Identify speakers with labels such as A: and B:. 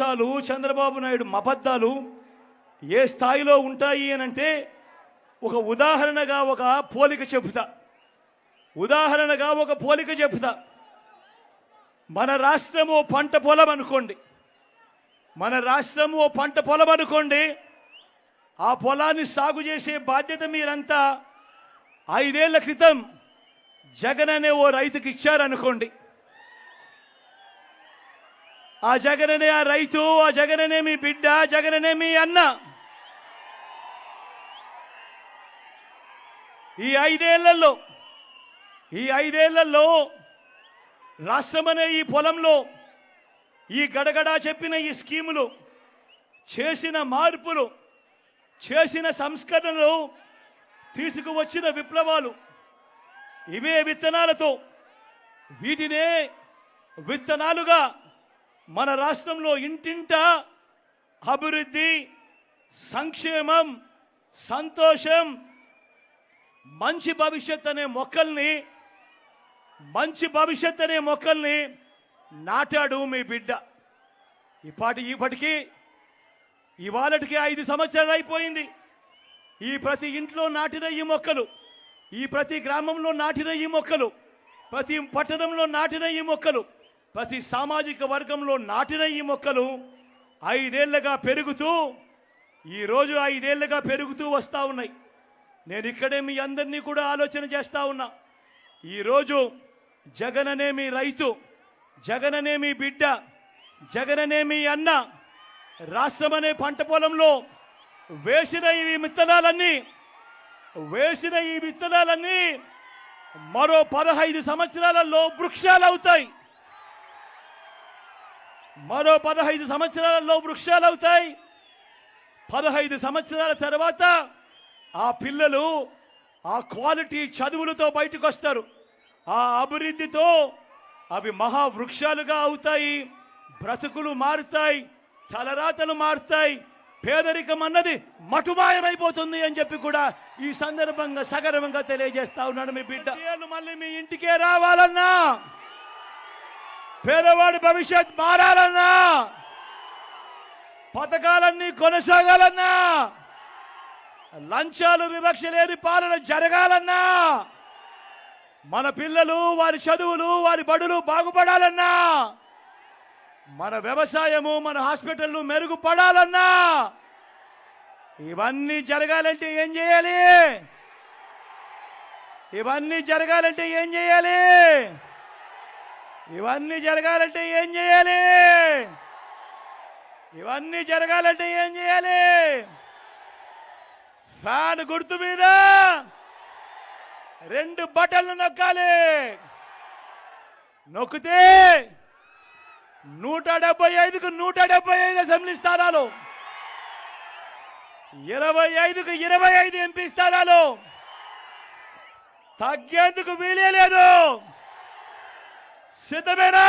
A: అబద్ధాలు చంద్రబాబు నాయుడు అబద్ధాలు ఏ స్థాయిలో ఉంటాయి అని అంటే ఒక ఉదాహరణగా ఒక పోలిక చెబుతా. ఉదాహరణగా ఒక పోలిక చెబుతా. మన రాష్ట్రము పంట పొలం అనుకోండి. మన రాష్ట్రము ఓ పంట పొలం అనుకోండి. ఆ పొలాన్ని సాగు చేసే బాధ్యత మీరంతా ఐదేళ్ళ క్రితం జగన్ అనే ఓ రైతుకి ఇచ్చారనుకోండి. ఆ జగననే ఆ రైతు ఆ జగననే మీ బిడ్డ జగననే మీ అన్న. ఈ ఐదేళ్ళలో ఈ ఐదేళ్ళలో రాష్ట్రమనే ఈ పొలంలో ఈ గడగడా చెప్పిన ఈ స్కీములు చేసిన మార్పులు చేసిన సంస్కరణలు తీసుకువచ్చిన విప్లవాలు ఇవే విత్తనాలతో వీటినే విత్తనాలుగా మన రాష్ట్రంలో ఇంటింట అభివృద్ధి సంక్షేమం సంతోషం మంచి భవిష్యత్ అనే మొక్కల్ని మంచి భవిష్యత్ అనే మొక్కల్ని నాటాడు మీ బిడ్డ. ఇప్పటి ఇప్పటికీ ఇవాళటికి ఐదు సంవత్సరాలు అయిపోయింది. ఈ ప్రతి ఇంట్లో నాటిన ఈ మొక్కలు ఈ ప్రతి గ్రామంలో నాటిన ఈ మొక్కలు ప్రతి పట్టణంలో నాటిన ఈ మొక్కలు ప్రతి సామాజిక వర్గంలో నాటిన ఈ మొక్కలు ఐదేళ్ళుగా పెరుగుతూ ఈరోజు ఐదేళ్ళుగా పెరుగుతూ వస్తూ ఉన్నాయి. నేను ఇక్కడే మీ అందరినీ కూడా ఆలోచన చేస్తూ ఉన్నా. ఈరోజు జగననే మీ రైతు జగననే మీ బిడ్డ జగననే మీ అన్న రాష్ట్రం అనే పంట పొలంలో వేసిన ఈ విత్తనాలన్నీ వేసిన ఈ విత్తనాలన్నీ మరో పదహైదు సంవత్సరాలలో వృక్షాలు అవుతాయి. మరో పదహైదు సంవత్సరాలలో వృక్షాలు అవుతాయి పదహైదు సంవత్సరాల తర్వాత ఆ పిల్లలు ఆ క్వాలిటీ చదువులతో బయటకు వస్తారు ఆ అభివృద్ధితో అవి మహావృక్షాలుగా అవుతాయి. బ్రతుకులు మారుతాయి. తలరాతలు మారుతాయి. పేదరికం అన్నది మటుమాయమైపోతుంది అని చెప్పి కూడా ఈ సందర్భంగా సగర్వంగా తెలియజేస్తా ఉన్నాడు మీ బిడ్డ. మళ్ళీ మీ ఇంటికే రావాలన్నా పేదవాడి భవిష్యత్ మారాలన్నా పథకాలన్నీ కొనసాగాలన్నా లంచాలు వివక్ష లేని పాలన జరగాలన్నా మన పిల్లలు వారి చదువులు వారి బడులు బాగుపడాలన్నా మన వ్యవసాయము మన హాస్పిటల్లు మెరుగుపడాలన్నా ఇవన్నీ జరగాలంటే ఏం చేయాలి? ఇవన్నీ జరగాలంటే ఏం చేయాలి? ఇవన్నీ జరగాలంటే ఏం చేయాలి? ఇవన్నీ జరగాలంటే ఏం చేయాలి? ఫ్యాన్ గుర్తు మీద రెండు బటన్లు నొక్కాలి. నొక్కితే నూట డెబ్బై ఐదుకు నూట డెబ్బై ఐదు అసెంబ్లీ స్థానాలు. ఇరవై ఐదుకు ఇరవై ఐదు ఎంపీ స్థానాలు. తగ్గేందుకు వీలే లేదు. సిద్ధమేనా